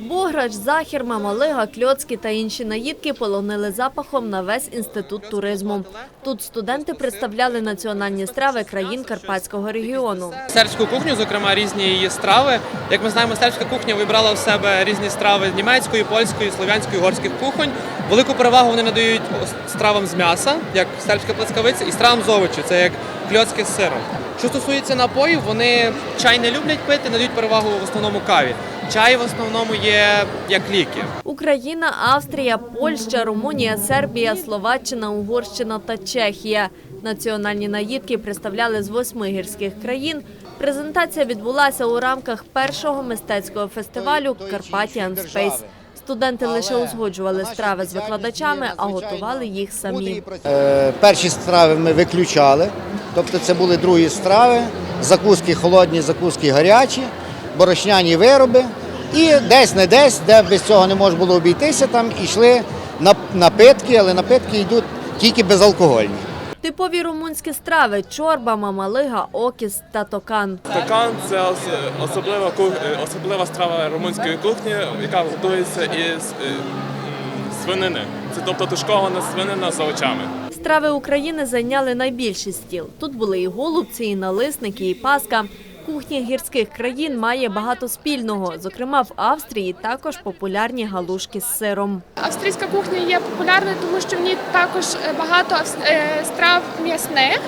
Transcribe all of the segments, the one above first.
Бограч, захір, мамалига, кльоцки та інші наїдки полонили запахом на весь інститут туризму. Тут студенти представляли національні страви країн Карпатського регіону. Сербську кухню, зокрема різні її страви. Як ми знаємо, сербська кухня вибрала в себе різні страви німецької, польської, слов'янської, угорських кухонь. Велику перевагу вони надають стравам з м'яса, як сербська плескавиця, і стравам з овочів, це як кльоцки з сиром. Що стосується напоїв, вони чай не люблять пити, надають перевагу в основному каві. Чай в основному є як ліки. Україна, Австрія, Польща, Румунія, Сербія, Словаччина, Угорщина та Чехія. Національні наїдки представляли з восьми гірських країн. Презентація відбулася у рамках першого мистецького фестивалю Carpathian Space. Студенти лише узгоджували страви з викладачами, а готували їх самі. Е, Перші страви ми виключали, тобто це були другі страви, закуски холодні, закуски гарячі, борошняні вироби. І десь не десь, де без цього не можна було обійтися, там йшли нап- напитки, але напитки йдуть тільки безалкогольні. Типові румунські страви чорба, мамалига, окіс та токан. Стакан це особлива е, особлива страва румунської кухні, яка готується із е, свинини. Це тобто тушкована свинина за очами. Страви України зайняли найбільший стіл. Тут були і голубці, і налисники, і паска. Кухня гірських країн має багато спільного. Зокрема, в Австрії також популярні галушки з сиром. Австрійська кухня є популярною, тому що в ній також е, багато е, страв м'ясних,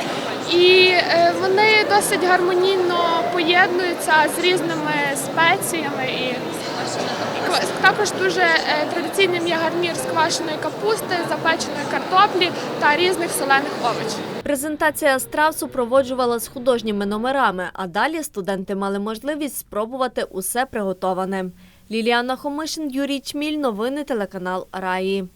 і е, вони досить гармонійно поєднуються з різними спеціями. І також дуже традиційним є гарнір з квашеної капусти, запеченої картоплі та різних солених овочів. Презентація страв супроводжувала з художніми номерами, а далі студенти мали можливість спробувати усе приготоване. Ліліана Хомишин, Юрій Чміль, новини телеканал Раї.